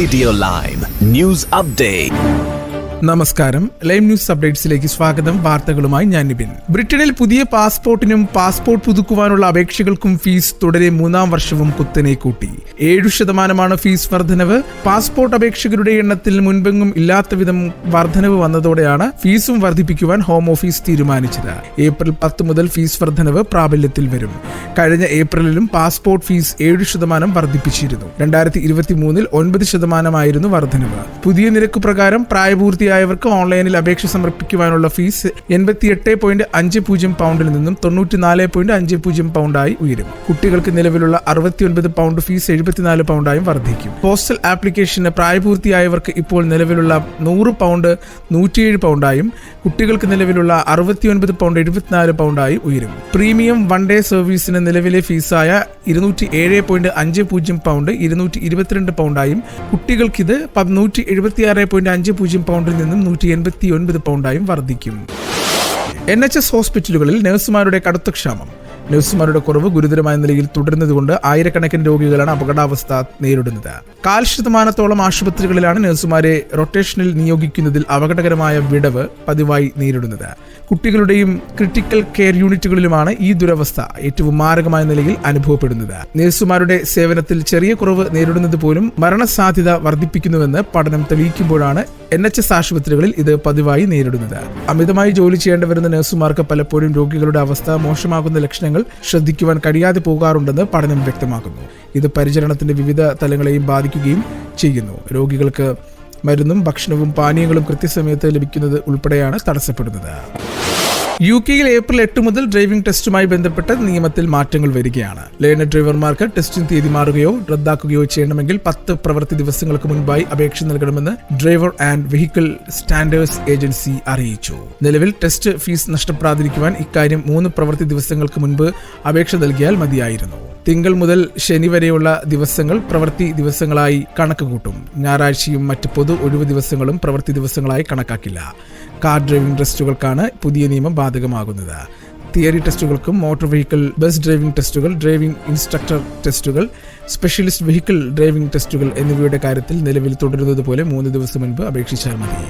Radio Lime News Update. നമസ്കാരം. Live news അപ്ഡേറ്റ്സിലേക്ക് സ്വാഗതം. വാർത്തകളുമായി ഞാൻ നിബിൻ. ബ്രിട്ടനിൽ പുതിയ പാസ്പോർട്ടിനും പാസ്പോർട്ട് പുതുക്കുവാനുള്ള അപേക്ഷകൾക്കും ഫീസ് തുടരെ മൂന്നാം വർഷവും കുത്തനെ കൂട്ടി. ഏഴു ശതമാനമാണ് ഫീസ് വർധനവ്. പാസ്പോർട്ട് അപേക്ഷകരുടെ എണ്ണത്തിൽ മുൻപെങ്ങും ഇല്ലാത്ത വിധം വർധനവ് വന്നതോടെയാണ് ഫീസും വർദ്ധിപ്പിക്കുവാൻ ഹോം ഓഫീസ് തീരുമാനിച്ചത്. ഏപ്രിൽ പത്ത് മുതൽ ഫീസ് വർധനവ് പ്രാബല്യത്തിൽ വരും. കഴിഞ്ഞ ഏപ്രിലിലും പാസ്പോർട്ട് ഫീസ് ഏഴു ശതമാനം വർദ്ധിപ്പിച്ചിരുന്നു രണ്ടായിരത്തി ഇരുപത്തി മൂന്നിൽ ഒൻപത് ശതമാനമായിരുന്നു വർധനവ്. പുതിയ നിരക്ക് പ്രകാരം പ്രായപൂർത്തിയായവർക്ക് ഓൺലൈനിൽ അപേക്ഷ സമർപ്പിക്കുവാനുള്ള ഫീസ് എൺപത്തിയെട്ട് പോയിന്റ് അഞ്ച് പൂജ്യം പൗണ്ടിൽ നിന്നും തൊണ്ണൂറ്റിനാല് പോയിന്റ് അഞ്ച് പൂജ്യം പൗണ്ടായി ഉയരും. കുട്ടികൾക്ക് നിലവിലുള്ള അറുപത്തിയൊൻപത് പൗണ്ട് ഫീസ് എഴുപത്തിനാല് പൗണ്ടായും വർദ്ധിക്കും. പോസ്റ്റൽ ആപ്ലിക്കേഷന് പ്രായപൂർത്തിയായവർക്ക് ഇപ്പോൾ നിലവിലുള്ള നൂറ് പൗണ്ട് നൂറ്റിയേഴ് പൗണ്ടായും കുട്ടികൾക്ക് നിലവിലുള്ള അറുപത്തിയൊൻപത് പൗണ്ട് എഴുപത്തിനാല് പൗണ്ടായി ഉയരും. പ്രീമിയം വൺ ഡേ സർവീസിന് നിലവിലെ ഫീസായ ഇരുന്നൂറ്റി ഏഴ് പോയിന്റ് അഞ്ച് പൂജ്യം പൗണ്ട് ഇരുന്നൂറ്റി ഇരുപത്തിരണ്ട് പൗണ്ടായും കുട്ടികൾക്കിത് നൂറ്റി എഴുപത്തിയാറ് പോയിന്റ് അഞ്ച് പൂജ്യം പൗണ്ടിൽ നിന്നും നൂറ്റി എൺപത്തി ഒൻപത് പൗണ്ടായും വർദ്ധിക്കും എൻ എച്ച് എസ് ഹോസ്പിറ്റലുകളിൽ നഴ്സുമാരുടെ കടുത്ത ക്ഷാമം. നഴ്സുമാരുടെ കുറവ് ഗുരുതരമായ നിലയിൽ തുടരുന്നതുകൊണ്ട് ആയിരക്കണക്കിന് രോഗികളാണ് അപകടാവസ്ഥ നേരിടുന്നത്. കാൽ ശതമാനത്തോളം ആശുപത്രികളിലാണ് നഴ്സുമാരെ റൊട്ടേഷനിൽ നിയോഗിക്കുന്നതിൽ അപകടകരമായ വിടവ് പതിവായി നേരിടുന്നത്. കുട്ടികളുടെയും ക്രിട്ടിക്കൽ കെയർ യൂണിറ്റുകളിലുമാണ് ഈ ദുരവസ്ഥ ഏറ്റവും മാരകമായ നിലയിൽ അനുഭവപ്പെടുന്നത്. നഴ്സുമാരുടെ സേവനത്തിൽ ചെറിയ കുറവ് നേരിടുന്നത് പോലും മരണസാധ്യത വർദ്ധിപ്പിക്കുന്നുവെന്ന് പഠനം തെളിയിക്കുമ്പോഴാണ് എൻ എച്ച് എസ് ആശുപത്രികളിൽ ഇത് പതിവായി നേരിടുന്നത്. അമിതമായി ജോലി ചെയ്യേണ്ടി വരുന്ന നഴ്സുമാർക്ക് പലപ്പോഴും രോഗികളുടെ അവസ്ഥ മോശമാകുന്ന ലക്ഷണങ്ങൾ ശ്രദ്ധിക്കുവാൻ കഴിയാതെ പോകാറുണ്ടെന്ന് പഠനം വ്യക്തമാക്കുന്നു. ഇത് പരിചരണത്തിന്റെ വിവിധ തലങ്ങളെയും ബാധിക്കുകയും ചെയ്യുന്നു. രോഗികൾക്ക് മരുന്നും ഭക്ഷണവും പാനീയങ്ങളും കൃത്യസമയത്ത് ലഭിക്കുന്നത് ഉൾപ്പെടെയാണ് തടസ്സപ്പെടുന്നത്. യു കെയിൽ ഏപ്രിൽ എട്ട് മുതൽ ഡ്രൈവിംഗ് ടെസ്റ്റുമായി ബന്ധപ്പെട്ട് നിയമത്തിൽ മാറ്റങ്ങൾ വരികയാണ്. ലേണർ ഡ്രൈവർമാർക്ക് ടെസ്റ്റിംഗ് തീയതി മാറുകയോ റദ്ദാക്കുകയോ ചെയ്യണമെങ്കിൽ പത്ത് പ്രവൃത്തി ദിവസങ്ങൾക്ക് മുൻപായി അപേക്ഷ നൽകണമെന്ന് driver and vehicle standards agency അറിയിച്ചു. നിലവിൽ ടെസ്റ്റ് ഫീസ് നഷ്ടപ്പെടാതിരിക്കുവാൻ ഇക്കാര്യം മൂന്ന് പ്രവൃത്തി ദിവസങ്ങൾക്ക് മുൻപ് അപേക്ഷ നൽകിയാൽ മതിയായിരുന്നു. തിങ്കൾ മുതൽ ശനി വരെയുള്ള ദിവസങ്ങൾ പ്രവൃത്തി ദിവസങ്ങളായി കണക്ക് കൂട്ടും ഞായറാഴ്ചയും മറ്റ് പൊതു ഒഴിവ് ദിവസങ്ങളും പ്രവൃത്തി ദിവസങ്ങളായി കണക്കാക്കില്ല. കാർ ഡ്രൈവിംഗ് ടെസ്റ്റുകൾക്കാണ് പുതിയ നിയമം ബാധകമാകുന്നത്. തിയറി ടെസ്റ്റുകൾക്കും മോട്ടോർ വെഹിക്കിൾ ബസ് ഡ്രൈവിംഗ് ടെസ്റ്റുകൾ ഡ്രൈവിംഗ് ഇൻസ്ട്രക്ടർ ടെസ്റ്റുകൾ സ്പെഷ്യലിസ്റ്റ് വെഹിക്കിൾ ഡ്രൈവിംഗ് ടെസ്റ്റുകൾ എന്നിവയുടെ കാര്യത്തിൽ നിലവിൽ തുടരുന്നത് പോലെ മൂന്ന് ദിവസം മുൻപ് അപേക്ഷിച്ചാൽ മതി.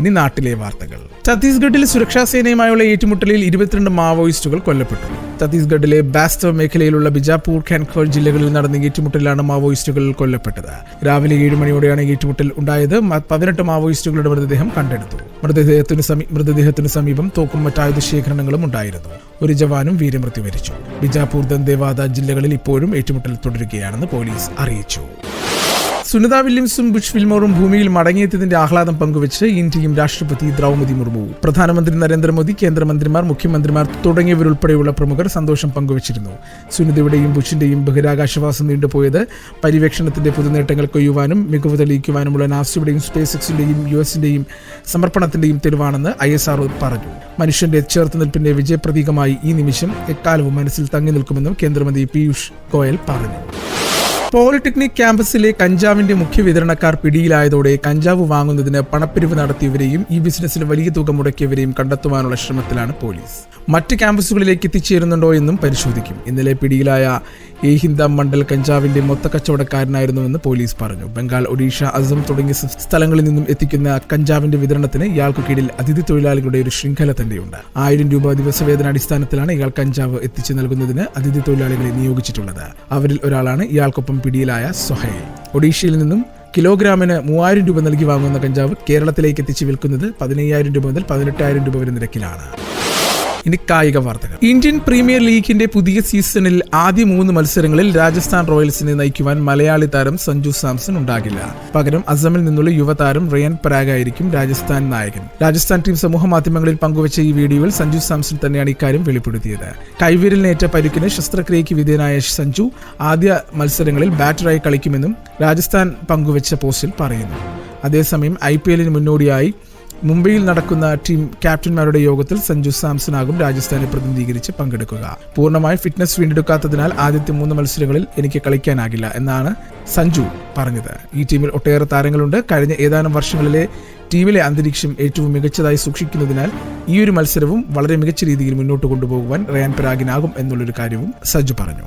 ഇനി നാട്ടിലെ വാർത്തകൾ. ഛത്തീസ്ഗഡിൽ സുരക്ഷാ സേനയുമായുള്ള ഏറ്റുമുട്ടലിൽ ഇരുപത്തിരണ്ട് മാവോയിസ്റ്റുകൾ കൊല്ലപ്പെട്ടു. ഛത്തീസ്ഗഡിലെ ബാസ്തവ് മേഖലയിലുള്ള ബിജാപൂർ ഖാൻഖർ ജില്ലകളിൽ നടന്ന ഏറ്റുമുട്ടലിലാണ് മാവോയിസ്റ്റുകൾ കൊല്ലപ്പെട്ടത്. രാവിലെ ഏഴ് മണിയോടെയാണ് ഏറ്റുമുട്ടൽ ഉണ്ടായത്. പതിനെട്ട് മാവോയിസ്റ്റുകളുടെ മൃതദേഹം കണ്ടെടുത്തു. മൃതദേഹത്തിന് മൃതദേഹത്തിനു സമീപം തോക്കും മറ്റായുധ ശേഖരണങ്ങളും ഉണ്ടായിരുന്നു. ഒരു ജവാനും വീരമൃത്യു വരിച്ചു. ബിജാപൂർ ദന്തേവാദ ജില്ലകളിൽ ഇപ്പോഴും ഏറ്റുമുട്ടൽ തുടരുകയാണെന്ന് പോലീസ് അറിയിച്ചു. സുനിത വില്യംസും ബുഷ് ഫിൽമോറും ഭൂമിയിൽ മടങ്ങിയെത്തിയതിന്റെ ആഹ്ലാദം പങ്കുവച്ച് ഇന്ത്യയും രാഷ്ട്രപതി ദ്രൗപതി മുർമു പ്രധാനമന്ത്രി നരേന്ദ്രമോദി കേന്ദ്രമന്ത്രിമാർ മുഖ്യമന്ത്രിമാർ തുടങ്ങിയവരുൾപ്പെടെയുള്ള പ്രമുഖർ സന്തോഷം പങ്കുവച്ചിരുന്നു. സുനിതയുടെയും ബുഷിന്റെയും ബഹിരാകാശവാസം നീണ്ടുപോയത് പര്യവേക്ഷണത്തിന്റെ പുതുനേട്ടങ്ങൾ കൊയ്യുവാനും മികവ് തെളിയിക്കുവാനുമുള്ള നാസയുടെയും സ്പേസ് എക്സിന്റെയും യു എസിന്റെയും സമർപ്പണത്തിന്റെയും തെളിവാണെന്ന് ഐ എസ് ആർ പറഞ്ഞു. മനുഷ്യന്റെ ചെറുത്തുനിൽപ്പിന്റെ വിജയപ്രതീകമായി ഈ നിമിഷം എക്കാലവും മനസ്സിൽ തങ്ങി നിൽക്കുമെന്നും കേന്ദ്രമന്ത്രി പീയൂഷ് ഗോയൽ പറഞ്ഞു. പോളിടെക്നിക് ക്യാമ്പസിലെ കഞ്ചാവിന്റെ മുഖ്യ വിതരണക്കാർ പിടിയിലായതോടെ കഞ്ചാവ് വാങ്ങുന്നതിന് പണപ്പിരിവ് നടത്തിയവരെയും ഈ ബിസിനസ്സിൽ വലിയ തുക മുടക്കിയവരെയും കണ്ടെത്തുവാനുള്ള ശ്രമത്തിലാണ് പോലീസ്. മറ്റ് ക്യാമ്പസുകളിലേക്ക് എത്തിച്ചേരുന്നുണ്ടോ എന്നും പരിശോധിക്കും. ഇന്നലെ പിടിയിലായ ഏഹിന്ദ ഹിന്ദ മണ്ഡൽ കഞ്ചാവിന്റെ മൊത്ത കച്ചവടക്കാരനായിരുന്നുവെന്ന് പോലീസ് പറഞ്ഞു. ബംഗാൾ ഒഡീഷ അസം തുടങ്ങിയ സ്ഥലങ്ങളിൽ നിന്നും എത്തിക്കുന്ന കഞ്ചാവിന്റെ വിതരണത്തിന് ഇയാൾക്ക് കീഴിൽ അതിഥി തൊഴിലാളികളുടെ ഒരു ശൃംഖല തന്നെയുണ്ട്. ആയിരം രൂപ ദിവസവേതന അടിസ്ഥാനത്തിലാണ് ഇയാൾ കഞ്ചാവ് എത്തിച്ചു നൽകുന്നതിന് അതിഥി തൊഴിലാളികളെ നിയോഗിച്ചിട്ടുള്ളത്. അവരിൽ ഒരാളാണ് ഇയാൾക്കൊപ്പം പിടിയിലായ സൊഹൈൽ. ഒഡീഷയിൽ നിന്നും കിലോഗ്രാമിന് മൂവായിരം രൂപ നൽകി വാങ്ങുന്ന കഞ്ചാവ് കേരളത്തിലേക്ക് എത്തിച്ച് വിൽക്കുന്നത് പതിനയ്യായിരം രൂപ മുതൽ പതിനെട്ടായിരം രൂപ വരെ നിരക്കിലാണ്. ഇനി കായിക വാർത്തകൾ. ഇന്ത്യൻ പ്രീമിയർ ലീഗിന്റെ പുതിയ സീസണിൽ ആദ്യ മൂന്ന് മത്സരങ്ങളിൽ രാജസ്ഥാൻ റോയൽസിനെ നയിക്കുവാൻ മലയാളി താരം സഞ്ജു സാംസൺ ഉണ്ടാകില്ല. പകരം അസമിൽ നിന്നുള്ള യുവതാരം റിയൻ പരാഗായിരിക്കും രാജസ്ഥാൻ നായകൻ. രാജസ്ഥാൻ ടീം സമൂഹ മാധ്യമങ്ങളിൽ പങ്കുവച്ച ഈ വീഡിയോയിൽ സഞ്ജു സാംസൺ തന്നെയാണ് ഇക്കാര്യം വെളിപ്പെടുത്തിയത്. കൈവിരലിനേറ്റ പരിക്കിന് ശസ്ത്രക്രിയയ്ക്ക് വിധേയനായ സഞ്ജു ആദ്യ മത്സരങ്ങളിൽ ബാറ്ററായി കളിക്കുമെന്നും രാജസ്ഥാൻ പങ്കുവച്ച പോസ്റ്റിൽ പറയുന്നു. അതേസമയം ഐ പി എല്ലിന് മുന്നോടിയായി മുംബൈയിൽ നടക്കുന്ന ടീം ക്യാപ്റ്റന്മാരുടെ യോഗത്തിൽ സഞ്ജു സാംസണാകും രാജസ്ഥാനെ പ്രതിനിധീകരിച്ച് പങ്കെടുക്കുക. പൂർണമായി ഫിറ്റ്നസ് വീണ്ടെടുക്കാത്തതിനാൽ ആദ്യത്തെ മൂന്ന് മത്സരങ്ങളിൽ എനിക്ക് കളിക്കാനാകില്ല എന്നാണ് സഞ്ജു പറഞ്ഞത്. ഈ ടീമിൽ ഒട്ടേറെ താരങ്ങളുണ്ട്. കഴിഞ്ഞ ഏതാനും വർഷങ്ങളിലെ ടീമിലെ അന്തരീക്ഷം ഏറ്റവും മികച്ചതായി സൂക്ഷിക്കുന്നതിനാൽ ഈ ഒരു മത്സരവും വളരെ മികച്ച രീതിയിൽ മുന്നോട്ട് കൊണ്ടുപോകുവാൻ റയാൻ പരാഗിനാകും എന്നുള്ളൊരു കാര്യവും സഞ്ജു പറഞ്ഞു.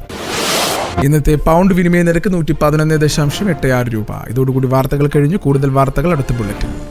ഇന്നത്തെ പൗണ്ട് വിനിമയ നിരക്ക് നൂറ്റി പതിനൊന്ന് ദശാംശം എട്ട് ആറ് രൂപ. ഇതോടുകൂടി വാർത്തകൾ കഴിഞ്ഞു. കൂടുതൽ വാർത്തകൾ അടുത്ത ബുള്ളറ്റിൻ.